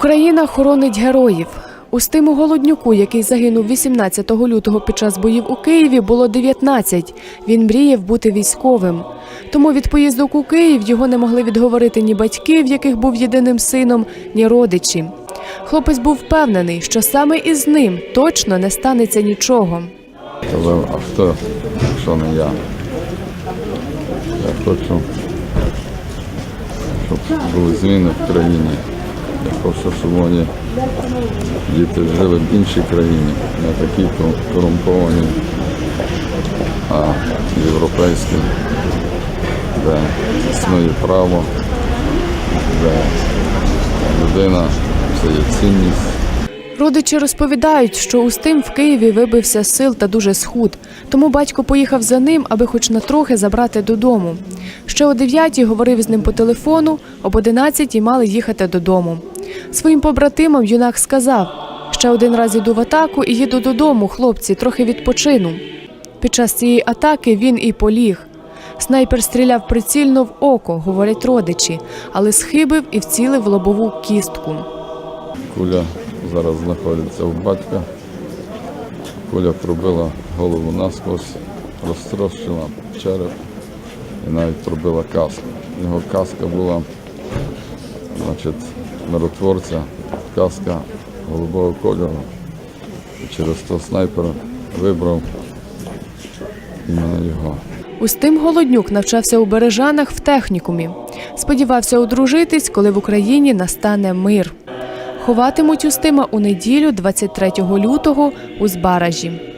Україна хоронить героїв. Устиму Голоднюку, який загинув 18 лютого під час боїв у Києві, було 19. Він мріяв бути військовим. Тому від поїздок у Київ його не могли відговорити ні батьки, в яких був єдиним сином, ні родичі. Хлопець був впевнений, що саме із ним точно не станеться нічого. Сказав, а хто, якщо не я? Я хочу, щоб були зміни в країні. Я хочу, щоб діти жили в іншій країні, не такі кор- корумповані, а європейські, де існує право, де людина це є цінність. Родичі розповідають, що Устим в Києві вибився з сил та дуже схуд. Тому батько поїхав за ним, аби хоч на трохи забрати додому. Ще о 9 говорив з ним по телефону, об 11 мали їхати додому. Своїм побратимам юнак сказав: ще один раз іду в атаку і їду додому, хлопці, трохи відпочину. Під час цієї атаки він і поліг. Снайпер стріляв прицільно в око, говорять родичі, але схибив і вцілив лобову кістку. Куля зараз знаходиться у батька. Куля пробила голову насквозь, розтрощила череп і навіть пробила каску. Його каска була значить, миротворця, каска голубого кольору. І через то снайпер вибрав іменно його. Устим Голоднюк навчався у Бережанах в технікумі. Сподівався одружитись, коли в Україні настане мир. Ховатимуть Устима у неділю, 23 лютого, у Збаражі.